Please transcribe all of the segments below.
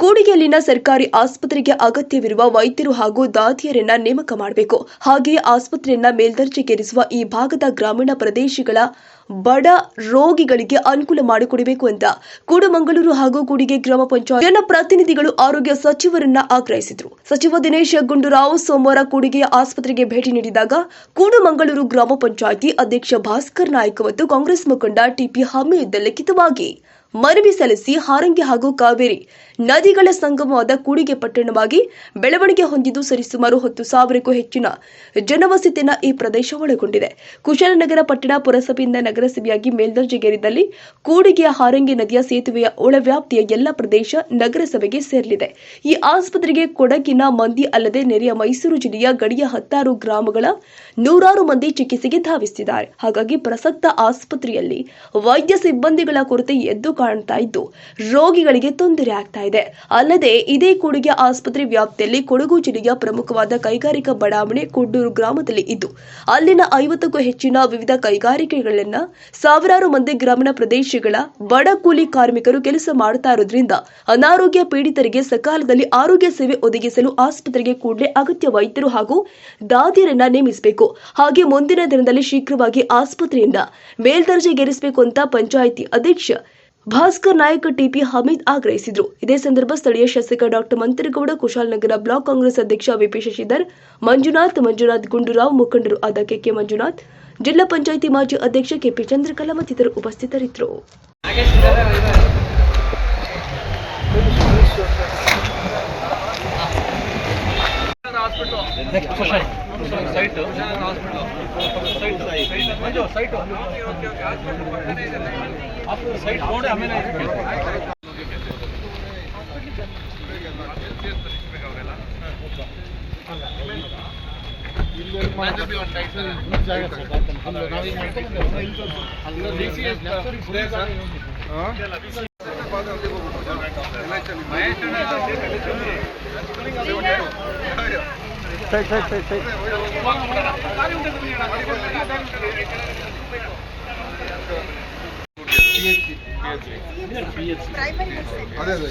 ಕೂಡಿಗೆಯಲ್ಲಿನ ಸರ್ಕಾರಿ ಆಸ್ಪತ್ರೆಗೆ ಅಗತ್ಯವಿರುವ ವೈದ್ಯರು ಹಾಗೂ ದಾದಿಯರನ್ನ ನೇಮಕ ಮಾಡಬೇಕು. ಹಾಗೆಯೇ ಆಸ್ಪತ್ರೆಯನ್ನ ಮೇಲ್ದರ್ಜೆಗೇರಿಸುವ ಈ ಭಾಗದ ಗ್ರಾಮೀಣ ಪ್ರದೇಶಗಳ ಬಡ ರೋಗಿಗಳಿಗೆ ಅನುಕೂಲ ಮಾಡಿಕೊಡಬೇಕು ಅಂತ ಕೂಡಮಂಗಳೂರು ಹಾಗೂ ಕೂಡಿಗೆ ಗ್ರಾಮ ಪಂಚಾಯತ್ ಜನಪ್ರತಿನಿಧಿಗಳು ಆರೋಗ್ಯ ಸಚಿವರನ್ನ ಆಗ್ರಹಿಸಿದರು. ಸಚಿವ ದಿನೇಶ್ ಗುಂಡೂರಾವ್ ಸೋಮವಾರ ಕೂಡಿಗೆಯ ಆಸ್ಪತ್ರೆಗೆ ಭೇಟಿ ನೀಡಿದಾಗ ಕೂಡಮಂಗಳೂರು ಗ್ರಾಮ ಪಂಚಾಯಿತಿ ಅಧ್ಯಕ್ಷ ಭಾಸ್ಕರ್ ನಾಯ್ಕ ಮತ್ತು ಕಾಂಗ್ರೆಸ್ ಮುಖಂಡ ಟಿಪಿ ಹಮೀದ್ ಲಿಖಿತವಾಗಿ ಮನವಿ ಸಲ್ಲಿಸಿ ಹಾರಂಗಿ ಹಾಗೂ ಕಾವೇರಿ ನದಿಗಳ ಸಂಗಮವಾದ ಕೂಡಿಗೆ ಪಟ್ಟಣವಾಗಿ ಬೆಳವಣಿಗೆ ಹೊಂದಿದ್ದು ಸರಿಸುಮಾರು ಹತ್ತು ಸಾವಿರಕ್ಕೂ ಹೆಚ್ಚಿನ ಜನವಸತಿಯನ್ನ ಈ ಪ್ರದೇಶ ಒಳಗೊಂಡಿದೆ. ಕುಶಾಲನಗರ ಪಟ್ಟಣ ಪುರಸಭೆಯಿಂದ ನಗರಸಭೆಯಾಗಿ ಮೇಲ್ದರ್ಜೆಗೇರಿದಲ್ಲಿ ಕೂಡಿಗೆಯ ಹಾರಂಗಿ ನದಿಯ ಸೇತುವೆಯ ಒಳವ್ಯಾಪ್ತಿಯ ಎಲ್ಲ ಪ್ರದೇಶ ನಗರಸಭೆಗೆ ಸೇರಲಿದೆ. ಈ ಆಸ್ಪತ್ರೆಗೆ ಕೊಡಗಿನ ಮಂದಿ ಅಲ್ಲದೆ ನೆರೆಯ ಮೈಸೂರು ಜಿಲ್ಲೆಯ ಗಡಿಯ ಹತ್ತಾರು ಗ್ರಾಮಗಳ ನೂರಾರು ಮಂದಿ ಚಿಕಿತ್ಸೆಗೆ ಧಾವಿಸುತ್ತಿದ್ದಾರೆ ಹಾಗಾಗಿ ಪ್ರಸಕ್ತ ಆಸ್ಪತ್ರೆಯಲ್ಲಿ ವೈದ್ಯ ಸಿಬ್ಬಂದಿಗಳ ಕೊರತೆ ಎದ್ದು ಕಾಣ್ತಾ ಇದ್ದು ರೋಗಿಗಳಿಗೆ ತೊಂದರೆ ಆಗ್ತಾ ಇದೆ ಅಲ್ಲದೆ ಇದೇ ಕೊಡುಗೆ ಆಸ್ಪತ್ರೆ ವ್ಯಾಪ್ತಿಯಲ್ಲಿ ಕೊಡಗು ಜಿಲ್ಲೆಯ ಪ್ರಮುಖವಾದ ಕೈಗಾರಿಕಾ ಬಡಾವಣೆ ಕೊಡ್ಡೂರು ಗ್ರಾಮದಲ್ಲಿ ಇದ್ದು, ಅಲ್ಲಿನ ಐವತ್ತಕ್ಕೂ ಹೆಚ್ಚಿನ ವಿವಿಧ ಕೈಗಾರಿಕೆಗಳನ್ನ ಸಾವಿರಾರು ಮಂದಿ ಗ್ರಾಮೀಣ ಪ್ರದೇಶಗಳ ಬಡ ಕೂಲಿ ಕಾರ್ಮಿಕರು ಕೆಲಸ ಮಾಡುತ್ತಾ ಇರೋದ್ರಿಂದ ಅನಾರೋಗ್ಯ ಪೀಡಿತರಿಗೆ ಸಕಾಲದಲ್ಲಿ ಆರೋಗ್ಯ ಸೇವೆ ಒದಗಿಸಲು ಆಸ್ಪತ್ರೆಗೆ ಕೂಡಲೇ ಅಗತ್ಯ ವೈದ್ಯರು ಹಾಗೂ ದಾದಿಯರನ್ನ ನೇಮಿಸಬೇಕು. ಹಾಗೆ ಮುಂದಿನ ದಿನದಲ್ಲಿ ಶೀಘ್ರವಾಗಿ ಆಸ್ಪತ್ರೆಯಿಂದ ಮೇಲ್ದರ್ಜೆಗೇರಿಸಬೇಕು ಅಂತ ಪಂಚಾಯಿತಿ ಅಧ್ಯಕ್ಷ ಭಾಸ್ಕರ್ ನಾಯಕ ಟಿಪಿ ಹಮೀದ್ ಆಗ್ರಹಿಸಿದರು. ಇದೇ ಸಂದರ್ಭ ಸ್ಥಳೀಯ ಶಾಸಕ ಡಾಕ್ಟರ್ ಮಂತ್ರಿಗೌಡ ಕುಶಾಲನಗರ ಬ್ಲಾಕ್ ಕಾಂಗ್ರೆಸ್ ಅಧ್ಯಕ್ಷ ವಿಪಿ ಶಶಿಧರ್, ಮಂಜುನಾಥ್ ಮಂಜುನಾಥ್ ಗುಂಡೂರಾವ್ ಮುಖಂಡರು ಆದ ಕೆಕೆ ಮಂಜುನಾಥ್, ಜಿಲ್ಲಾ ಪಂಚಾಯಿತಿ ಮಾಜಿ ಅಧ್ಯಕ್ಷ ಕೆಪಿ ಚಂದ್ರಕಲಾ ಮತ್ತಿತರರು ಉಪಸ್ಥಿತರಿದ್ದರು. ಸೈಟು ಮಂಜು ಸೈಟು ಸೈಟ್ ನೋಡಿ ಆಮೇಲೆ ಅದೇ ಅದೇ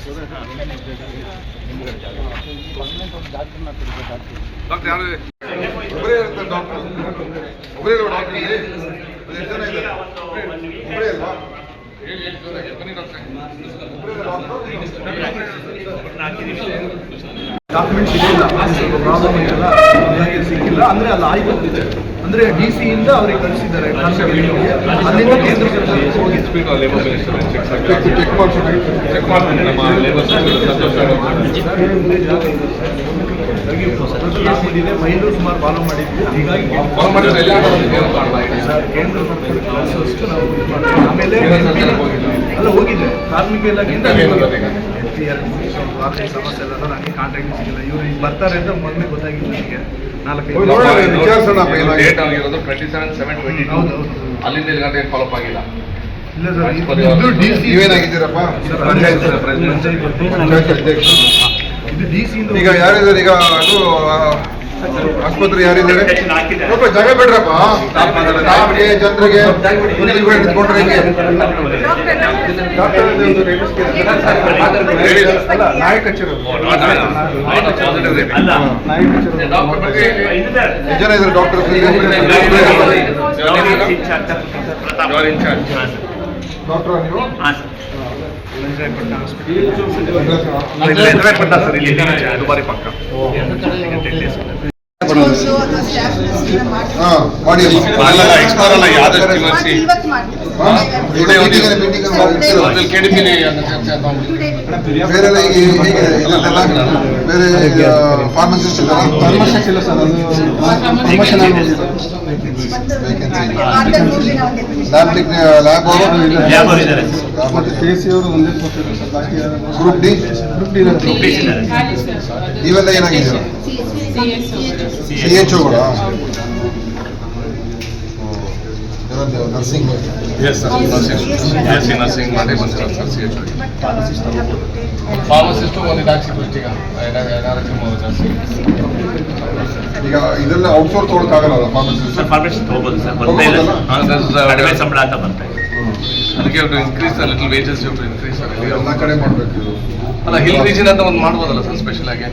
ಡಾಕ್ಟರ್ ಯಾರು ಒಬ್ಬರೇ ಇರ್ತಾರೆ ಡಾಕ್ಟರ್ ಒಬ್ಬರೇ ಡಾಕ್ಟರ್ ಎಷ್ಟು ಜನ ಇದ್ದಾರೆ ಒಬ್ಬರೇ ಬನ್ನಿ ಡಾಕ್ಟರ್. ಒಬ್ಬರೇ ಸಿಗಲಿಲ್ಲ ಸಿಗಿಲ್ಲ ಪ್ರಾಬ್ಲಮ್ ಇದೆಲ್ಲ ನನಗೆ ಸಿಕ್ಕಿಲ್ಲ. ಅಂದ್ರೆ ಅಲ್ಲಿ ಆಯ್ಕೊಂಡಿದೆ ಅಂದ್ರೆ ಡಿ ಸಿ ಇಂದ ಅವ್ರಿಗೆ ಕಳಿಸಿದ್ದಾರೆ. ಅಲ್ಲಿಂದ ಕೇಂದ್ರ ಸರ್ಕಾರಕ್ಕೆ ಹೋಗಿ ಚೆಕ್ ಮಾಡ್ಸೋಣ ಚೆಕ್ ಮಾಡ್ತೀನಿ ನಮ್ಮ ಲೇಬರ್ ಆಗ್ಬಿಟ್ಟಿದೆ ಮೈಲೂ ಸುಮಾರು ಫಾಲೋ ಮಾಡಿದ್ವಿ. ಹೀಗಾಗಿ ಮಾಡಿದ್ರೆ ಎಲ್ಲ ಸರ್ ಕೇಂದ್ರ ನಾವು ಆಮೇಲೆ. ಅಲ್ಲ ಹೋಗಿದೆ. ಕಾರ್ಮಿಕ ಇಲಾಖೆಯಿಂದ ಇಂಟರ್ವ್ಯೂ ಪಿ ಆರ್ ಆರ್ಥಿಕ ಸಮಸ್ಯೆ ಎಲ್ಲ ನನಗೆ ಕಾಂಟ್ಯಾಕ್ಟ್ ಸಿಗಿಲ್ಲ ಇವ್ರು ಈಗ ಬರ್ತಾರೆ ಅಂತ ಮೊದಲೇ ಗೊತ್ತಾಗಿಲ್ಲ ನನಗೆ. ಡೇಟ್ ಆಗಿರೋದು ಟ್ವೆಂಟಿ ಸೆವೆನ್ ಸೆವೆನ್ ಟ್ವೆಂಟಿ ಹೌದು, ಹೌದು. ಅಲ್ಲಿಂದ ಇಲ್ಲಿ ಗಂಟೆ ಫಾಲೋ ಆಗಿಲ್ಲ. ಇಲ್ಲ ಸರ್ ಇದು ಡಿ ಸಿ ಪಂಚಾಯತ್ ಅಧ್ಯಕ್ಷ ಇದು ಡಿ ಸಿ ಈಗ ಯಾರಿದ್ದಾರೆ? ಈಗ ಅದು ಆಸ್ಪತ್ರೆ ಯಾರಿದ್ದಾರೆ ಸ್ವಲ್ಪ ಜಾಗ ಬಿಡ್ರಪ್ಪ ಸ್ಟಾಫ್ಗೆ ಜನರಿಗೆ ನಿಂತ್ಕೊಂಡ್ರೆ ಹೆಂಗೆ ಡಾಕ್ಟರ್ ಜನ ಇದ್ದಾರೆ ಡಾಕ್ಟರ್ ಡಾಕ್ಟರ್ ನೀವು ದುಬಾರಿ ಪಕ್ಕ. ಹಾ ಮಾಡಿ ಅಲ್ಲ, expert ಅಲ್ಲ, ಯಾವ್ದು emergency? ಕೆಡಿಪಿಲಿ ಬೇರೆ ಬೇರೆ ಫಾರ್ಮಸಿಸ್ಟ್ ಫಾರ್ಮಸಿಸ್ಟ್ ಇಲ್ಲ. ಸರ್ ಅದು ಪ್ರಮೋಷನ್ ಲ್ಯಾಬ್ ಅವರು ಮತ್ತೆ ಕೆ ಸಿ ಅವರು ಒಂದೇ ಗ್ರೂಪ್ ಡಿ ಗ್ರೂಪ್ ಡಿ ಇವೆಲ್ಲ ಏನಾಗಿದೆ C H ಓಗಳ nursing yes sir nursing S C nursing ಮಾಡಿ ಬಂದಿರೋದು ಸರ್ ಸಿ ಎಚ್ ಫಾರ್ಮಸಿಸ್ಟು ಒಂದು ಟಾಕ್ಸಿಕ್ ಈಗ ಈಗ ಇದೆಲ್ಲ ಔಟ್ಸೋರ್ಸ್ ತೊಗೊಳಕ್ಕಾಗಲ್ಲ ಫಾರ್ಮಸಿಸ್ಟ್ ಸರ್ ಫಾರ್ಮೇಶನ್ ತಗೋಬೋದು ಸರ್ ಬರ್ತಾ ಇಲ್ಲ. ಕಡಿಮೆ ಸಂಬಳ ಅಂತ ಬರ್ತಾ ಇದೆ ಅದಕ್ಕೆ ಇನ್ಕ್ರೀಸ್ ಲಿಟಲ್ ವೇಜಸ್ ಇನ್ಕ್ರೀಸ್ ಎಲ್ಲ ಕಡೆ ಮಾಡಬೇಕು ಇದು ಅಲ್ಲ ಹಿಲ್ ರೀಜನ್ ಅಂತ ಒಂದು ಮಾಡ್ಬೋದಲ್ಲ ಸರ್ ಸ್ಪೆಷಲ್ ಆಗಿ?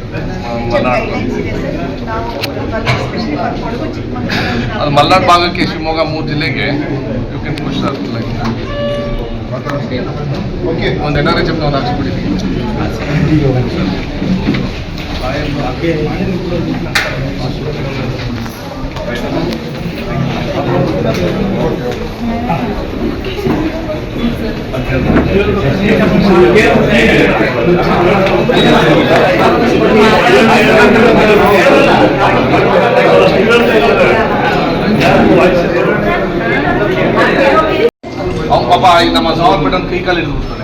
ಅದು ಮಲ್ನಾಡು ಭಾಗಕ್ಕೆ ಶಿವಮೊಗ್ಗ ಮೂರು ಜಿಲ್ಲೆಗೆ you can push sir okay ಒಂದು ಎನ್ ಆರ್ ಎಚ್ ಎಫ್ ಒಂದು ಹಾಕ್ಸ್ಬಿಡಿ. ಅವ್ನು ಪಾಪ ಈಗ ನಮ್ಮ ಸಾವರ್ಪೇಟೆ ಕೈ ಕಾಲು ಹಿಡಿದ್ಬಿಡ್ತಾನೆ ಅದೇ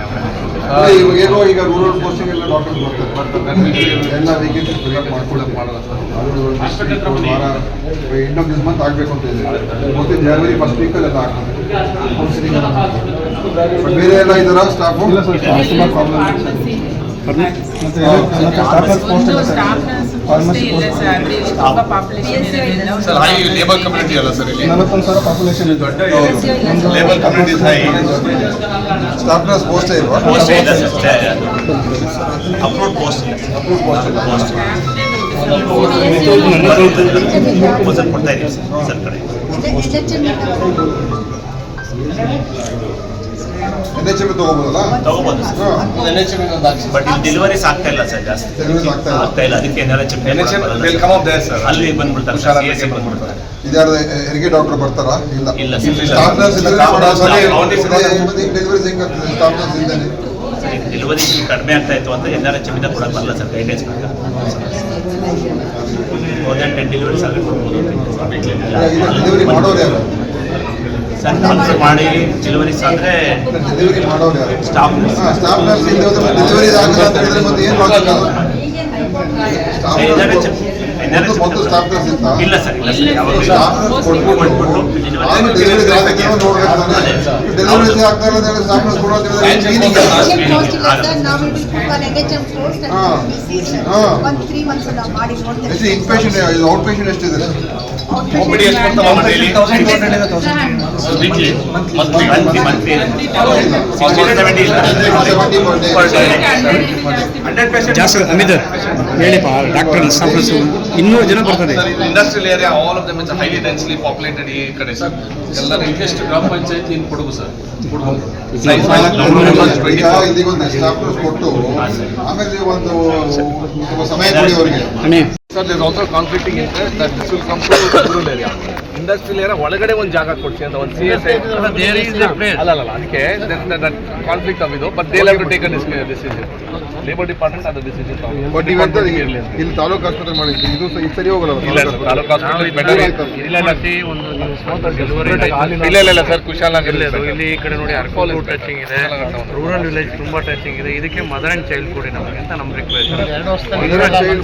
ಇವಾಗ ಏನೋ ಈಗ ರೂರಲ್ ಪೋಸ್ಟಿಂಗ್ ಎಲ್ಲ ಡಾಕ್ಟರ್ ಬರ್ತಾರೆ ಎಲ್ಲ ವೇಕೆನ್ಸಿ ಫಿಲ್ಅಪ್ ಮಾಡ್ಕೊಳ್ಳೋಕೆ ಮಾಡಲ್ಲ sir. End of this month ಆಗಬೇಕು ಅಂತ ಇದೆ ಮತ್ತೆ ಜನವರಿ ಫಸ್ಟ್ ವೀಕಲ್ಲಿ ಎಲ್ಲ ಆಗ್ತದೆ ಬೇರೆ ಎಲ್ಲ ಇದ್ದಾರಾ ಸ್ಟಾಫು ಇಲ್ಲ ಸರ್ ತುಂಬ ಸರ್ ಹೈ ಲೇಬರ್ ಕಮ್ಯುನಿಟಿ ಅಲ್ಲ ಸರ್ ಇಲ್ಲಿ ನಲವತ್ತೊಂದು ಸಾವಿರ ಪಾಪ್ಯುಲೇಷನ್ ಇದೆ labour community high staff nurse ಪೋಸ್ಟೇ ಇಲ್ವಾ ಪೋಸ್ಟ್ ಇಲ್ಲ sir upload post approve post ಇಲ್ಲ ಪ್ರಪೋಸಲ್ ಕೊಡ್ತಾ ಇದೀವಿ ಸರ್ ಸರ್ ಕಡೆ ಎನ್ ಎಚ್ ಎಂ ತಗೋಬೋದಲ್ಲ? ತಗೋಬೋದು ಸರ್. ಒಂದು ಎನ್ ಎಚ್ ಎಂ ಒಂದು ಹಾಕ್ಸಿ ಬಟ್ ಇಲ್ಲಿ ಡೆಲಿವರೀಸ್ ಆಗ್ತಾ ಇಲ್ಲ ಸರ್ ಜಾಸ್ತಿ. ಆಗ್ತಾ ಇಲ್ಲ. ಆಗ್ತಾ ಇಲ್ಲ. ಅದಕ್ಕೆ N H M will come up there sir ಅಲ್ಲಿ ಬಂದ್ಬಿಡ್ತಾರೆ ಹುಷಾರಾಗಿ ಸಿ ಎಸ್ ಬಂದ್ಬಿಡ್ತಾರೆ. ಇದ್ಯಾರ್ದು ಹೆರಿಗೆ ಡಾಕ್ಟರ್ ಬರ್ತಾರಾ? ಇಲ್ಲ. ಇಲ್ಲ ಸರ್. ಸ್ಟಾಫ್ ನರ್ಸ್ ಇದ್ರೆ Staff nurse deliveries staff nurse ಇಲ್ದೇನೆ ಡೆಲಿವರಿ ಕಡಿಮೆ ಆಗ್ತಾ ಇತ್ತು ಅಂತ ಎನ್ ಆರ್ ಎಚ್ ಎಮ್ಮಿಂದ ಕೊಡಕ್ಕೆ ಬರಲ್ಲ sir guidance more than ten deliveries ಆಗಿ ಕೊಡ್ಬೋದು ಡೆಲಿವರಿ ಮಾಡೋರು ಯಾರು? ಸರ್ ಟ್ರಾನ್ಸ್ಫರ್ ಮಾಡಿ ಡೆಲಿವರಿ ಸ್ಟಾಫ್ ಇಲ್ಲ ಸರ್ ಇಲ್ಲ ಸರ್ ಔಟ್ ಪೇಷಂಟ್ ಎಷ್ಟಿದೆ ಒಪಿಡಿ ಎಷ್ಟು ಬರ್ತಾವ ಮಂತ್ಲಿ ಮಂತ್ಲಿ ಜಾಸ್ತಿ ಅಮಿತ್ ಹೇಳಿಪ್ಪ ಡಾಕ್ಟರ್ ಇನ್ನೂರು ಜನ ಬರ್ತದೆ industrial area all of them is highly densely populated ಈ ಕಡೆ. ಸರ್ ಎಲ್ಲ ರಿಕ್ವೆಸ್ಟ್ ಗ್ರಾಮ ಪಂಚಾಯತಿ ಇನ್ ಕೊಡಗು ಸರ್ ಕೊಟ್ಟು ಆಮೇಲೆ ಒಂದು ಸ್ವಲ್ಪ ಸಮಯ ಕೊಡಿ ಅವರಿಗೆ. ಅಮೇ sir there also conflicting interest that this will come to rural area industrial area ಒಳಗಡೆ ಒಂದು ಜಾಗ ಕೊಡ್ಸಿ ಅಂತ ಒಂದು ಸಿ ಎಸ್ ಅಲ್ಲ ಅಲ್ಲ ಅಲ್ಲ, ಅದಕ್ಕೆ ಕಾನ್ಫ್ಲಿಕ್ಟ್ ಆಫ್ ಇದು but they have to take a decision labour department ಅದು ಡಿಸಿಷನ್ ಬಟ್ ಇವಂತ ಇಲ್ಲಿ ತಾಲೂಕು ಆಸ್ಪತ್ರೆ ಮಾಡಿದ್ವಿ ಇದು ಇದು ಸರಿ ಹೋಗಲ್ಲ ಇಲ್ಲ ಸರ್ ತಾಲೂಕು ಆಸ್ಪತ್ರೆ ಬೆಟರ್ ಇಲ್ಲ ಇಲ್ಲ ಇಲ್ಲ ಸರ್ ಕುಶಾಲನಗರ್ ಇಲ್ಲಿ ಈ ಕಡೆ ನೋಡಿ ಅರ್ಕೋಲ್ ಟಚಿಂಗ್ ಇದೆ. ರೂರಲ್ ವಿಲೇಜ್ ತುಂಬಾ ಟಚಿಂಗ್ ಇದೆ. ಇದಕ್ಕೆ ಮದರ್ ಅಂಡ್ ಚೈಲ್ಡ್ ಕೊಡಿ ನಮಗೆ ಅಂತ ನಮ್ಮ ರಿಕ್ವೆಸ್ಟ್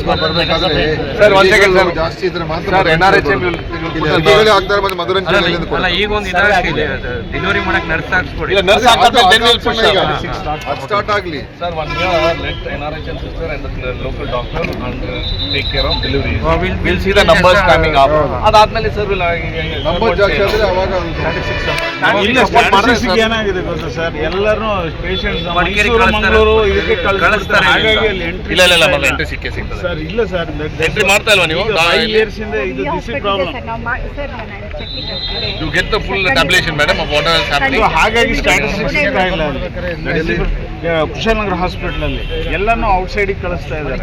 ಬರ್ಬೇಕಾದ್ರೆ ಸರ್, ಒಂದ್ ಸೆಕೆಂಡ್ ಸರ್. ಜಾಸ್ತಿ ಇದ್ರೆ ಮಾತ್ರ ಎನ್ ಆರ್ ಎಚ್ ಆಗ್ತಾರೆ ಮತ್ತೆ ಮಧುರನ್ ಅಲ್ಲ ಈಗ ಒಂದು ಇದಾಗಿದೆ ಡೆಲಿವರಿ ಮಾಡಕ್ ನರ್ಸ್ ಹಾಕ್ಸ್ಕೊಡಿ. ಇಲ್ಲ ನರ್ಸ್ ಹಾಕಿದ್ರೆ ಸ್ಟಾರ್ಟ್ ಆಗ್ಲಿ. Sir sister and local doctor and take care of will We'll see the numbers coming up. ಅದಾದ್ಮೇಲೆ ಸರ್ ನಂಬರ್ ಜಾಸ್ತಿ ಆದ್ರೆ ಅವಾಗ ಇಲ್ಲ ಏನಾಗಿದೆ ಗೊತ್ತಾ ಸರ್ ಎಲ್ಲರೂ ಪೇಷಂಟ್ಸ್ ಕಳಿಸ್ತಾರೆ. ಮಂಗಳೂರು ಇದಕ್ಕೆ ಕಳಿಸ್ತಾರೆ ಕಳಿಸ್ತಾರೆ ಹಾಗಾಗಿ ಅಲ್ಲಿ entry ಇಲ್ಲ ಇಲ್ಲ ಎಂಟ್ರಿ ಸಿಕ್ಕೇ ಸಿಗ್ತದೆ. ಸರ್ ಇಲ್ಲ ಸರ್ Entry ಮಾಡ್ತಾ ಇಲ್ವಾ ನೀವು? You get the full tabulation madam of what happening ಹಾಗಾಗಿ ಸ್ಟ್ಯಾಟಿಸ್ಟಿಕ್ಸ್ ಸಿಗ್ತಾ ಇಲ್ಲ ಅಲ್ಲಿ. ಕುಶಾಲನಗರ ಹಾಸ್ಪಿಟಲ್ ಅಲ್ಲಿ. ಔಟ್ಸೈಡಿಗೆ ಔಟ್ಸೈಡ್ ಕಳಿಸ್ತಾ ಇದ್ದಾರೆ.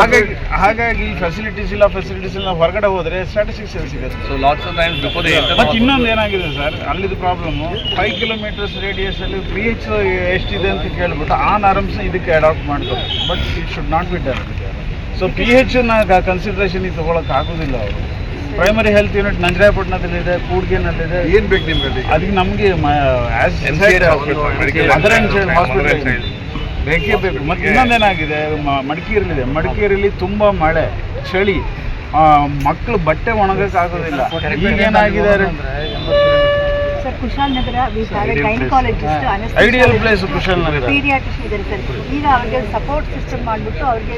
ಹಾಗಾಗಿ ಹಾಗಾಗಿ ಫೆಸಿಲಿಟೀಸ್ ಇಲ್ಲ ಫೆಸಿಲಿಟೀಸ್ ಇಲ್ಲ ಹೊರಗಡೆ ಹೋದ್ರೆ ಸ್ಟ್ಯಾಟಿಸ್ಟಿಕ್ಸ್ ಎಲ್ಲಿ ಸಿಗುತ್ತೆ? So lots of times before they ಮತ್ತೆ ಇನ್ನೊಂದು ಏನಾಗಿದೆ ಸರ್ ಅಲ್ಲಿದ್ದು ಪ್ರಾಬ್ಲಮ್ ಫೈವ್ ಕಿಲೋಮೀಟರ್ಸ್ ರೇಡಿಯಸ್ ಅಲ್ಲಿ ಪಿ ಎಚ್ ಎಷ್ಟಿದೆ ಅಂತ ಕೇಳ್ಬಿಟ್ಟು ಆ ನಾರ್ಮ್ಸ್ ಇದಕ್ಕೆ ಅಡಾಪ್ಟ್ ಮಾಡ್ತಾರೆ. But it should not be done so P ಎಚ್ನ consideration ತಗೊಳಕ್ ಆಗೋದಿಲ್ಲ ಅವರು. ಪ್ರೈಮರಿ ಹೆಲ್ತ್ ಯೂನಿಟ್ ನಂಜರಾಯಪಟ್ಟಣದಲ್ಲಿದೆ ಕೂಡ್ಗೆನಲ್ಲಿದೆ. ಏನ್ ಬೇಕು ನಿಮ್ಗೆ ಅದಕ್ಕೆ ನಮಗೆ ಹಾಸ್ಪಿಟಲ್ ಬೇಕೇ ಬೇಕು ಮತ್ತೆ ಇನ್ನೊಂದೇನಾಗಿದೆ ಮಡಿಕೇರಿಲಿದೆ. ಮಡಿಕೇರಿಲಿ ತುಂಬ ಮಳೆ ಚಳಿ ಮಕ್ಕಳು ಬಟ್ಟೆ ಒಣಗಕ್ಕಾಗೋದಿಲ್ಲ ಈಗೇನಾಗಿದೆ sir Kushalnagar gynaecologist ideal place Kushalnagar paediatrician ಇದ್ದಾರೆ ಸರ್ ಈಗ ಅವ್ರಿಗೆ ಸಪೋರ್ಟ್ ಸಿಸ್ಟಮ್ ಮಾಡಿಬಿಟ್ಟು ಅವ್ರಿಗೆ